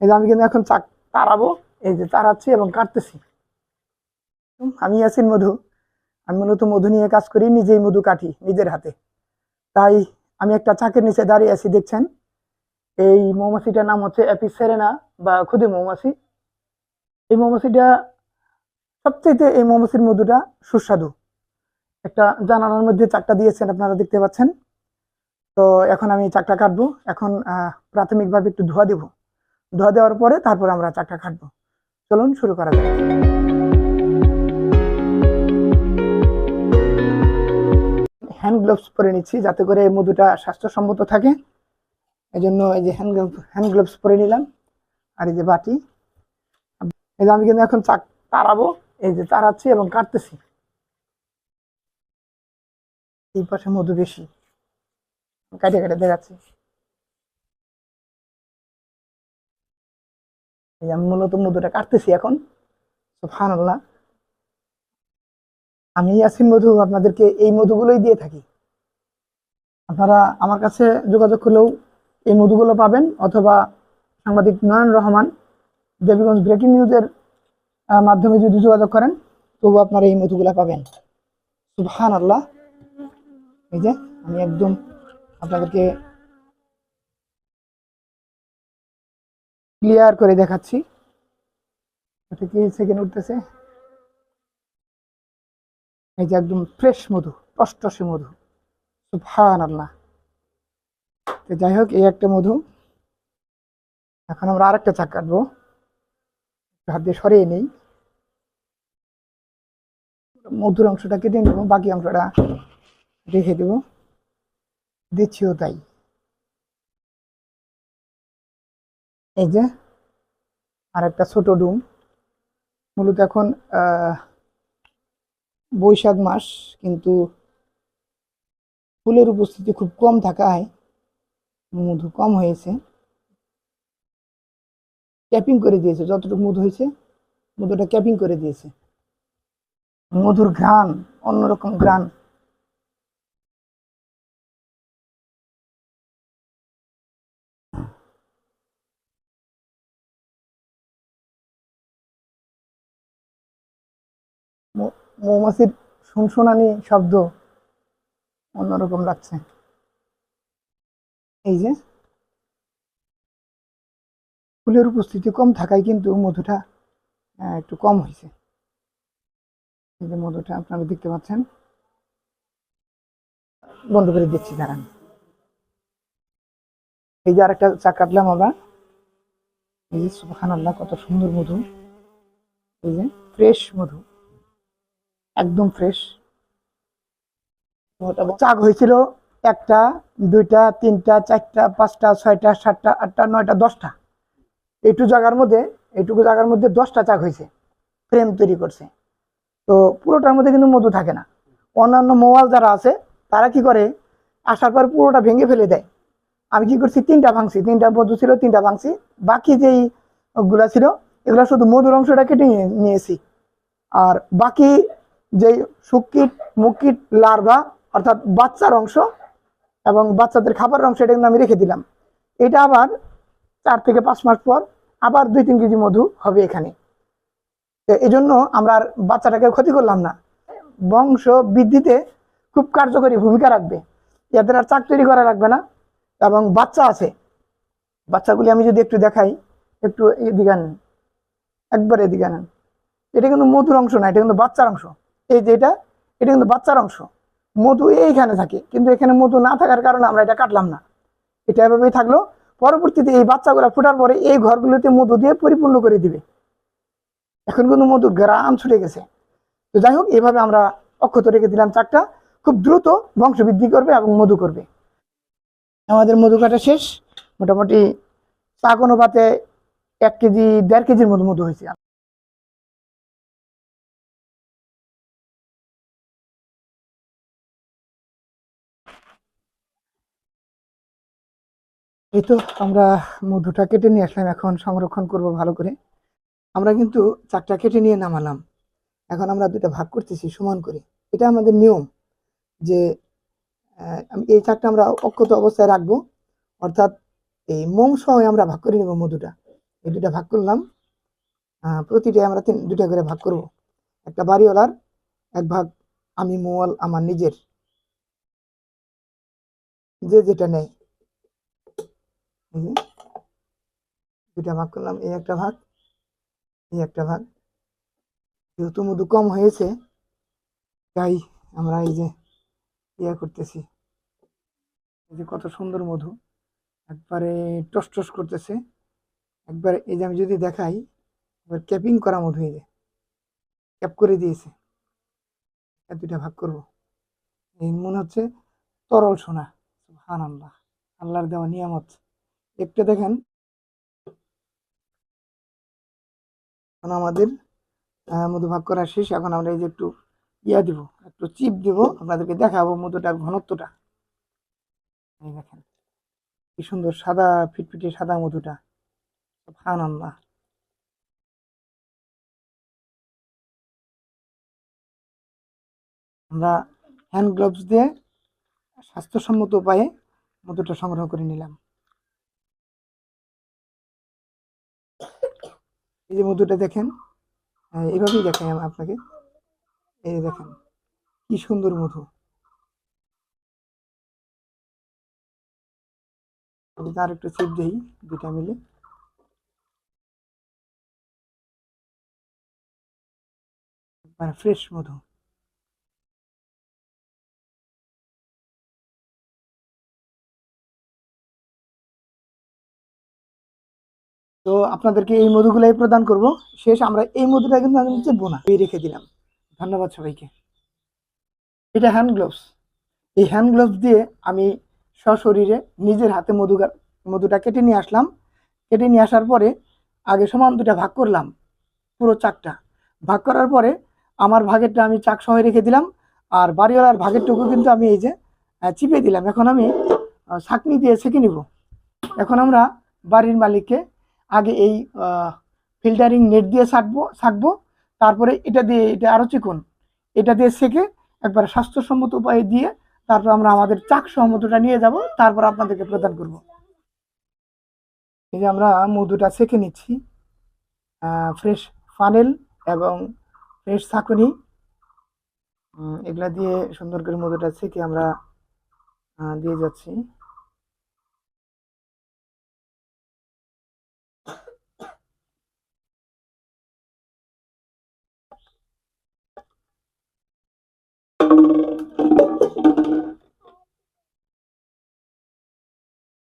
এই যে আমি কিন্তু এখন চাক তাড়াবো। এই যে তাড়াচ্ছি এবং কাটতেছি। আমি আছি মধু। আমি মূলত মধু নিয়ে কাজ করি, নিজেই মধু কাটি নিজের হাতে। তাই আমি একটা চাকের নিচে দাঁড়িয়ে আছি, দেখছেন? এই মৌমাছিটার নাম হচ্ছে অ্যাপিসেরেনা বা খুদে মৌমাছি। এই মৌমাছিটা সবচেয়ে এই মৌমাছির মধুটা সুস্বাদু। একটা জানালার মধ্যে চাকটা দিয়েছেন আপনারা দেখতে পাচ্ছেন। তো এখন আমি চাকটা কাটবো। এখন প্রাথমিকভাবে একটু ধোয়া দেব। ধোয়া দেওয়ার পরে তারপর আমরা চাকটা কাটবো চলুন শুরু করা যাক। হ্যান্ড গ্লোভস পরে নিচ্ছি, যাতে করে মধুটা স্বাস্থ্যসম্মত থাকে। এই জন্য এই যে হ্যান্ড গ্লোভ হ্যান্ড গ্লোভস পরে নিলাম। আর এই যে বাটি। এই যে আমি কিন্তু এখন চাক তাড়াবো, এই যে তাড়াচ্ছি এবং কাটতেছি। এই পাশে মধু বেশি। কাটে কাটে, দেখাচ্ছি। আমি মূলত মধুটা কাটতেছি এখন। সুবহানাল্লাহ। আমি ইয়াসিন মধু আপনাদেরকে এই মধুগুলোই দিয়ে থাকি। আপনারা আমার কাছে যোগাযোগ করলেও এই মধুগুলো পাবেন অথবা সাংবাদিক নয়ন রহমান, দেবীগঞ্জ ব্রেকিং নিউজের মাধ্যমে যদি যোগাযোগ করেন, তবু আপনারা এই মধুগুলো পাবেন। সুবহান আল্লাহ এই যে, আমি একদম আপনাদেরকে ক্লিয়ার করে দেখাচ্ছি। এটা কি সেকেন্ড উঠতেছে? এই যে একদম ফ্রেশ মধু টসটসে মধু। সুবহান আল্লাহ তো যাই হোক, এই একটা মধু। এখন আমরা আরেকটা চাক কাটবো। হাত দিয়ে সরিয়ে নেই। মধুর অংশটা কেটে নেব, বাকি অংশটা রেখে দেবো। দিচ্ছিও তাই। এই যে আর একটা ছোট ডুম। মূলত এখন বৈশাখ মাস, কিন্তু ফুলের উপস্থিতি খুব কম থাকায় মধু কম হয়েছে। ক্যাপিং করে দিয়েছে, যতটুকু মধু হয়েছে, মধুটা ক্যাপিং করে দিয়েছে। মধুর ঘ্রাণ, অন্যরকম ঘ্রাণ মৌমাছির শুনশোনানি শব্দ অন্যরকম লাগছে। এই যে, ফুলের উপস্থিতি কম থাকায় কিন্তু মধুটা একটু কম হয়েছে। এই যে মধুটা আপনারা দেখতে পাচ্ছেন। বন্ধ করে দিচ্ছি, দাঁড়ান। এই যে আরেকটা চা কাটলাম আমরা। এই যে সুবহান আল্লাহ কত সুন্দর মধু। এই যে, ফ্রেশ মধু। একদম ফ্রেশ চাক হয়েছিল একটা, দুইটা, তিনটা, চারটা, পাঁচটা, ছয়টা, সাতটা, আটটা, নয়টা, দশটা। এইটু জায়গার মধ্যে, এইটুকু জায়গার মধ্যে দশটা চাক হয়েছে। ফ্রেম তৈরি করছে। তো পুরোটার মধ্যে কিন্তু মধু থাকে না। অন্যান্য মোবাইল যারা আছে, তারা কি করে? আসার পর পুরোটা ভেঙে ফেলে দেয়। আমি কি করছি? তিনটা ভাঙছি। তিনটা মধু ছিল, তিনটা ভাঙছি। বাকি যেই গুলা ছিল, এগুলা শুধু মধুর অংশটা কেটে নিয়ে- নিয়েছি। আর বাকি যে সুকিট মুকিট, লার্ভা, অর্থাৎ বাচ্চার অংশ এবং বাচ্চাদের খাবারের অংশ, এটা কিন্তু আমি রেখে দিলাম। এটা আবার চার থেকে পাঁচ মাস পর আবার দুই তিন কেজি মধু হবে এখানে। এই জন্য আমরা আর বাচ্চাটাকে ক্ষতি করলাম না। বংশ বৃদ্ধিতে খুব কার্যকরী ভূমিকা রাখবে। এদের আর চাক তৈরি করা লাগবে না এবং বাচ্চা আছে। বাচ্চাগুলি আমি যদি একটু দেখাই, একটু এদিকে আনেন। একবার এদিকে আনেন। এটা কিন্তু মধুর অংশ না, এটা কিন্তু বাচ্চার অংশ। এই যে এটা এটা কিন্তু বাচ্চার অংশ। মধু এইখানে থাকে, কিন্তু এখানে মধু না থাকার কারণে আমরা এটা কাটলাম না। এটা এভাবেই থাকল। পরবর্তীতে এই বাচ্চাগুলো ফোটার পরে এই ঘরগুলোতে মধু দিয়ে পরিপূর্ণ করে দিবে। এখন কিন্তু মধুর গ্রাম ছুটে গেছে। তো যাই হোক, এভাবে আমরা অক্ষত রেখে দিলাম চারটা খুব দ্রুত বংশ বৃদ্ধি করবে এবং মধু করবে। আমাদের মধু কাটা শেষ। মোটামুটি পাক অনুপাতে এক কেজি, দেড় কেজির মতো মধু হয়েছে। এই তো আমরা মধুটা কেটে নিয়ে আসলাম, এখন সংরক্ষণ করব ভালো করে। আমরা কিন্তু চারটা কেটে নিয়ে নামালাম। এখন আমরা দুটা ভাগ করতেছি, সমান করে। এটা আমাদের নিয়ম যে এই চারটা আমরা অক্ষত অবস্থায় রাখব। অর্থাৎ এই মোম সহ আমরা ভাগ করে নেব মধুটা। এই দুটা ভাগ করলাম। প্রতিটা আমরা তিন দুটা করে ভাগ করব। একটা বাড়িওয়ালার, এক ভাগ আমি মোয়াল, আমার নিজের। যে যেটা নেয় দুটা ভাগ করলাম, এই একটা ভাগ, এই একটা ভাগ। যেহেতু মধু কম হয়েছে, তাই আমরা এই যে ইয়া করতেছি। এই যে কত সুন্দর মধু, একবারে টস টস করতেছে। একবারে এই যে আমি যদি দেখাই এবার ক্যাপিং করা মধু এই যে, ক্যাপ করে দিয়েছে। দুইটা ভাগ করব। এই মনে হচ্ছে তরল সোনা হান আল্লাহ আল্লাহর দেওয়া নিয়ামত। একটা দেখেন। এখন আমাদের মধু ভাগ করা শেষ। এখন আমরা এই যে একটু ইয়া দিব, একটু চিপ দিব, আপনাদেরকে দেখাবো মধুটার ঘনত্বটা। এই দেখেন, কি সুন্দর সাদা, ফিটফিটে সাদা মধুটা। হান আল্লাহ আমরা হ্যান্ড গ্লোভস দিয়ে স্বাস্থ্যসম্মত উপায়ে মধুটা সংগ্রহ করে নিলাম। এই যে মধুটা দেখেন এভাবেই দেখাই আমি আপনাকে। এই যে দেখেন, কি সুন্দর মধু। আমি তার একটু চিপ দিই দুটা মিলে। মানে ফ্রেশ মধু। তো আপনাদেরকে এই মধুগুলাই প্রদান করব। শেষ আমরা এই মধুটা কিন্তু আমি চিপবো না এই রেখে দিলাম। ধন্যবাদ সবাইকে। এটা হ্যান্ড গ্লোভস এই হ্যান্ড গ্লোভস দিয়ে আমি সশরীরে নিজের হাতে মধু মধুটা কেটে নিয়ে আসলাম। কেটে নিয়ে আসার পরে আগে সমান দুটা ভাগ করলাম, পুরো চাকটা। ভাগ করার পরে আমার ভাগেরটা আমি চাক সহ রেখে দিলাম। আর বাড়িওয়ালার ভাগেরটুকু কিন্তু আমি এই যে চিপে দিলাম। এখন আমি ছাঁকনি দিয়ে ছেঁকে নিব। এখন আমরা বাড়ির মালিককে আগে এই ফিল্টারিং নেট দিয়ে ছাকবো ছাকবো তারপরে এটা দিয়ে, এটা আরও চিকন, এটা দিয়ে সেকে একবার স্বাস্থ্যসম্মত উপায়ে দিয়ে তারপর আমরা আমাদের চাক সহমতটা নিয়ে যাব, তারপর আপনাদেরকে প্রদান করব। এই যে আমরা মধুটা সেকে নিচ্ছি ফ্রেশ ফানেল এবং ফ্রেশ ছাকনি এগুলা দিয়ে সুন্দর করে মধুটা সেকে আমরা দিয়ে যাচ্ছি।